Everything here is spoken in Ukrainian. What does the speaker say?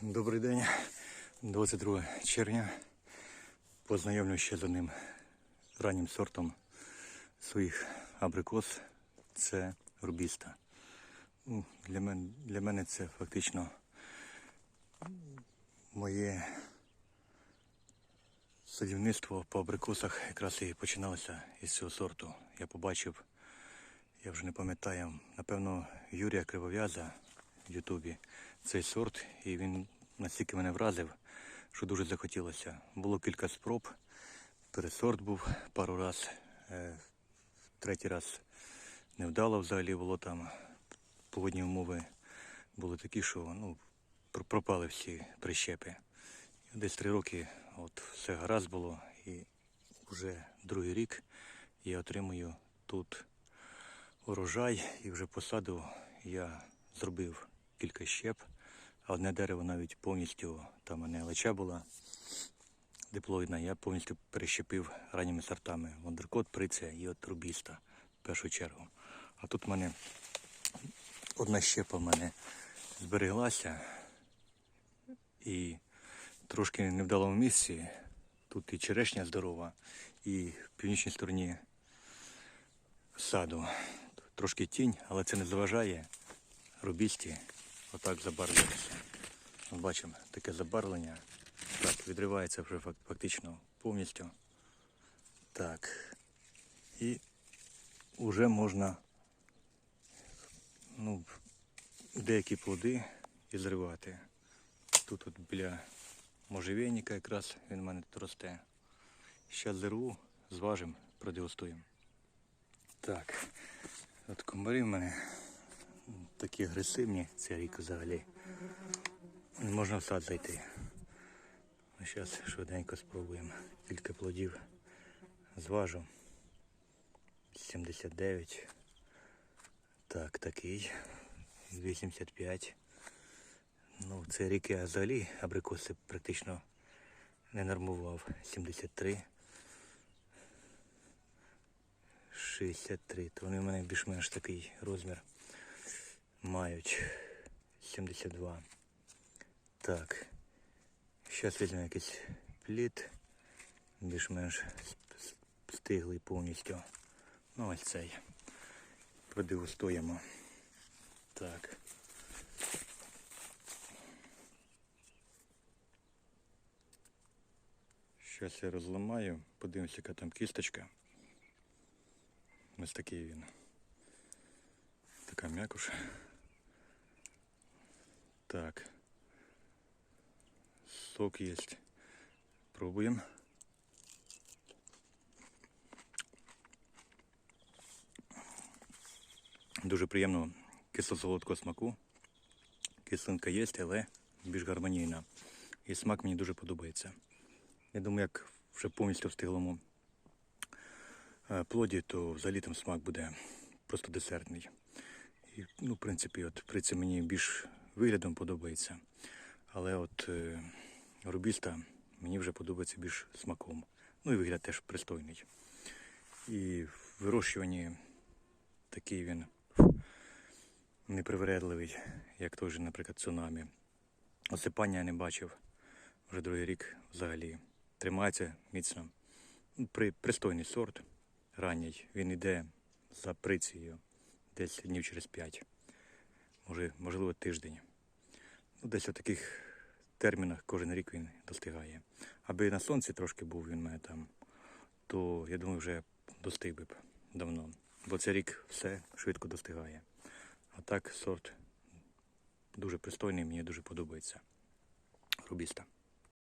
Добрий день, 22 червня. Познайомлю ще з одним раннім сортом своїх абрикос. Це рубіста. Ну, Для мене, для мене це фактично моє садівництво по абрикосах якраз і починалося із цього сорту. Я побачив, я вже не пам'ятаю, напевно, Юрія Кривов'яза в Ютубі цей сорт, і він настільки мене вразив, що дуже захотілося. Було кілька спроб. Пересорт був пару раз, е, третій раз невдало взагалі було там. Погодні умови були такі, що ну, пропали всі прищепи. Десь три роки от все гаразд було, і вже другий рік я отримую тут урожай і вже посаду я зробив кілька щеп, одне дерево навіть повністю, там у мене леча була диплоїдна, я повністю перещепив ранніми сортами Вандеркот, Приця і от Рубіста в першу чергу. А тут в мене одна щепа в мене збереглася і трошки в невдалому місці. Тут і черешня здорова, і в північній стороні саду. Трошки тінь, але це не заважає рубісті отак забарвлюватися. От Бачимо таке забарвлення. Так, відривається вже фактично повністю. Так. І вже можна ну, деякі плоди і зривати. Тут от біля можжевельника якраз він в мене тут росте. Ще зірву, зважимо, продегустуємо. Так, от комарі в мене такі агресивні цей рік взагалі. Не можна в сад зайти. Ну, Зараз швиденько спробуємо. Кілька плодів зважу. 79. Так, такий. 85. Ну, цей рік я взагалі абрикоси практично не нормував. 73. 63. То вони в мене більш-менш такий розмір мають. 72. Так. Зараз візьмемо якийсь плід. Більш-менш стиглий повністю. Ну ось цей. Продегустуємо. Так. Зараз я розламаю, подивимося, яка там кісточка. Ось такий він. Така м'якуш. Так. Сок есть. Пробуем. Дуже приємного кисло-солодкого смаку. Кислинка є, але більш гармонійна. І смак мені дуже подобається. Я думаю, як вже повністю в стиглому е, плоді, то взагалі там смак буде просто десертний. І, ну, в принципі, от при мені більш виглядом подобається. Але от е, рубіста мені вже подобається більш смаком. Ну і вигляд теж пристойний. І в вирощуванні такий він непривередливий, як той же, наприклад, цунамі. Осипання я не бачив. Вже другий рік взагалі. Тримається міцно. Ну, При, пристойний сорт ранній. Він йде за прицією десь днів через п'ять. Може, можливо, тиждень. Ну, десь у таких термінах кожен рік він достигає. Аби на сонці трошки був він мене там, то я думаю, вже достиг би б давно. Бо цей рік все швидко достигає. А так сорт дуже пристойний, мені дуже подобається. Рубіста.